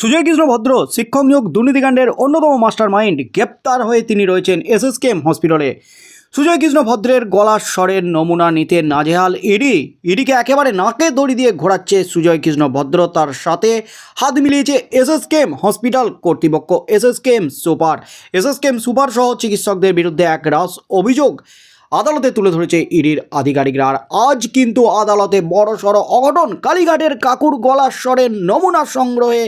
সুজয় কৃষ্ণ ভদ্র, শিক্ষক নিয়োগ দুর্নীতিকাণ্ডের অন্যতম মাস্টার মাইন্ড গ্রেপ্তার হয়ে তিনি রয়েছেন এসএসকেএম হসপিটালে। সুজয় কৃষ্ণ ভদ্রের গলার স্বরের নমুনা নিতে নাজেহাল ইডি ইডিকে একেবারে নাকে দড়ি দিয়ে ঘোরাচ্ছে সুজয় কৃষ্ণ ভদ্র। তার সাথে হাত মিলিয়েছে এসএসকেএম হসপিটাল কর্তৃপক্ষ। SSKM super. এসএসকেএম সুপার সহ চিকিৎসকদের বিরুদ্ধে এক রাস অভিযোগ। আদালতে তুলে ধরেছে ইডির আধিকারিকরা। আজ কিন্তু আদালতে বড় সড় অঘটন। কালীঘাটের কাকুর গলার স্বরের নমুনা সংগ্রহে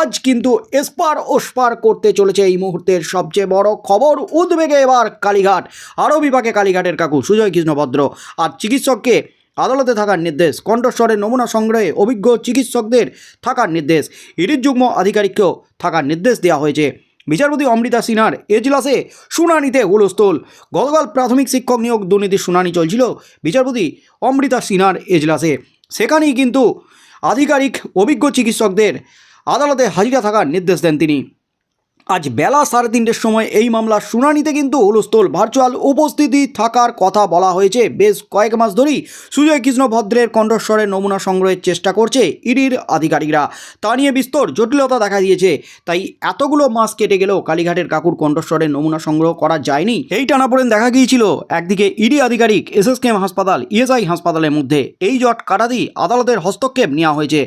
আজ কিন্তু এসপার ওসপার করতে চলেছে এই মুহূর্তের সবচেয়ে বড় খবর। উদ্বেগে এবার কালীঘাট। আরও বিভাগে কালীঘাটের কাকু সুজয় কৃষ্ণ ভদ্র আর চিকিৎসককে আদালতে থাকার নির্দেশ। কণ্ঠস্বরের নমুনা সংগ্রহে অভিজ্ঞ চিকিৎসকদের থাকার নির্দেশ। ইডির যুগ্ম আধিকারিককেও থাকার নির্দেশ দেওয়া হয়েছে। বিচারপতি অমৃতা সিনহার এজলাসে শুনানিতে হুলস্থল গতকাল প্রাথমিক শিক্ষক নিয়োগ দুর্নীতির শুনানি চলছিল বিচারপতি অমৃতা সিনহার এজলাসে। সেখানেই কিন্তু আধিকারিক অভিজ্ঞ চিকিৎসকদের আদালতে হাজিরা থাকার নির্দেশ দেন তিনি। আজ বেলা সাড়ে তিনটের সময় এই মামলার শুনানিতে কিন্তু হুলস্থুল ভার্চুয়াল উপস্থিতি থাকার কথা বলা হয়েছে। বেশ কয়েক মাস ধরেই সুজয় কৃষ্ণ ভদ্রের কণ্ঠস্বরের নমুনা সংগ্রহের চেষ্টা করছে ইডির আধিকারিকরা। তা নিয়ে বিস্তর জটিলতা দেখা দিয়েছে। তাই এতগুলো মাস কেটে গেলেও কালীঘাটের কাকুর কণ্ঠস্বরের নমুনা সংগ্রহ করা যায়নি। এই টানাপোড়েন দেখা গিয়েছিল একদিকে ইডি আধিকারিক, এসএসকেএম হাসপাতাল, ইএসআই হাসপাতালের মধ্যে। এই জট কাটাতেই আদালতের হস্তক্ষেপ নেওয়া হয়েছে।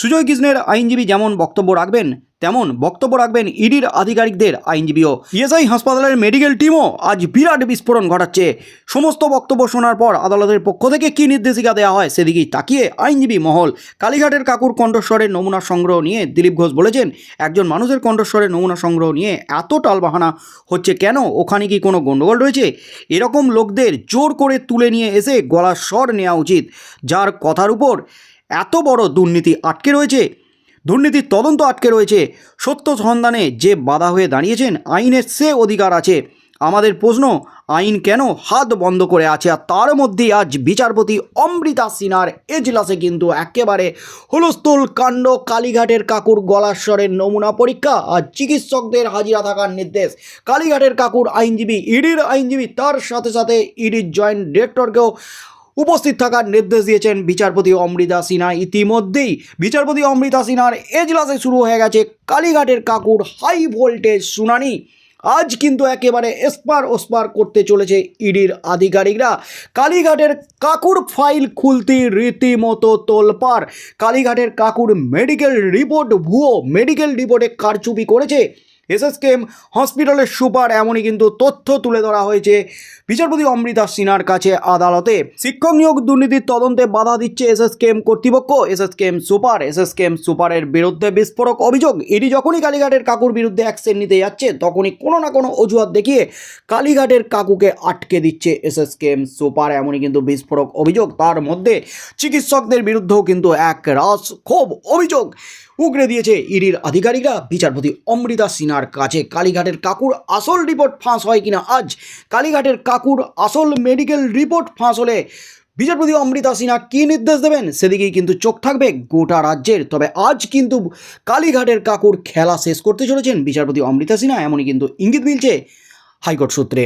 সুজয় কৃষ্ণের আইনজীবী যেমন বক্তব্য রাখবেন তেমন বক্তব্য রাখবেন ইডির আধিকারিকদের আইনজীবীও। ইএসআই হাসপাতালের মেডিকেল টিমও আজ বিরাট বিস্ফোরণ ঘটাচ্ছে। সমস্ত বক্তব্য শোনার পর আদালতের পক্ষ থেকে কী নির্দেশিকা দেওয়া হয় সেদিকেই তাকিয়ে আইনজীবী মহল। কালীঘাটের কাকুর কণ্ঠস্বরের নমুনা সংগ্রহ নিয়ে দিলীপ ঘোষ বলেছেন, একজন মানুষের কণ্ঠস্বরের নমুনা সংগ্রহ নিয়ে এত টালবাহানা হচ্ছে কেন? ওখানে কি কোনো গণ্ডগোল রয়েছে? এরকম লোকদের জোর করে তুলে নিয়ে এসে গলার স্বর নেওয়া উচিত। যার কথার উপর এত বড় দুর্নীতি আটকে রয়েছে দুর্নীতির তদন্ত আটকে রয়েছে। সত্য সন্ধানে যে বাধা হয়ে দাঁড়িয়েছেন, আইনের সে অধিকার আছে। আমাদের প্রশ্ন, আইন কেন হাত বন্ধ করে আছে? আর তার মধ্যেই আজ বিচারপতি অমৃতা সিনহার এজলাসে কিন্তু একেবারে হুলস্থুল কাণ্ড, কালীঘাটের কাকুর গলাস্বরের নমুনা পরীক্ষা, আর চিকিৎসকদের হাজিরা থাকার নির্দেশ। কালীঘাটের কাকুর আইনজীবী, ইডির আইনজীবী, তার সাথে সাথে ইডির জয়েন্ট ডিরেক্টরকেও উপস্থিত থাকার নির্দেশ দিয়েছেন বিচারপতি অমৃতা সিনহা। ইতিমধ্যেই বিচারপতি অমৃতা সিনহার এজলাসে শুরু হয়ে গেছে কালীঘাটের কাকুর হাই ভোল্টেজ শুনানি। আজ কিন্তু একেবারে এসপার ওসপার করতে চলেছে ইডির আধিকারিকরা। কালীঘাটের কাকুর ফাইল খুলতে রীতিমতো তোলপাড়। কালীঘাটের কাকুর মেডিকেল রিপোর্ট, ভুয়ো মেডিকেল রিপোর্টে কারচুপি করেছে। এসএসকেএম হসপিটালের সুপার এমনই কিন্তু তথ্য তুলে ধরা হয়েছে। বিচারপতি অমৃতা সিনহার কাছে আদালতে শিক্ষক নিয়োগ দুর্নীতির তদন্তে বাধা দিচ্ছে এসএসকেএম কর্তৃপক্ষ। এসএসকেএম সুপার এসএসকেএম সুপারের বিরুদ্ধে বিস্ফোরক অভিযোগ। এটি যখনই কালীঘাটের কাকুর বিরুদ্ধে অ্যাকশন নিতে যাচ্ছে, তখনই কোনো না কোনো অজুহাত দেখিয়ে কালীঘাটের কাকুকে আটকে দিচ্ছে এসএসকেএম সুপার এমনই কিন্তু বিস্ফোরক অভিযোগ। তার মধ্যে চিকিৎসকদের বিরুদ্ধেও কিন্তু এক রাস ক্ষোভ অভিযোগ উগড়ে দিয়েছে ইডির আধিকারিকরা। বিচারপতি অমৃতা সিনহার কাছে কালীঘাটের কাকুর আসল রিপোর্ট ফাঁস হয় কিনা আজ? কালীঘাটের কাকুর আসল মেডিকেল রিপোর্ট ফাঁস হলে বিচারপতি অমৃতা সিনহা কী নির্দেশ দেবেন? সেদিকেই কিন্তু চোখ থাকবে গোটা রাজ্যের। তবে আজ কিন্তু কালীঘাটের কাকুর খেলা শেষ করতে চলেছেন বিচারপতি অমৃতা সিনহা, এমনই কিন্তু ইঙ্গিত মিলছে হাইকোর্ট সূত্রে।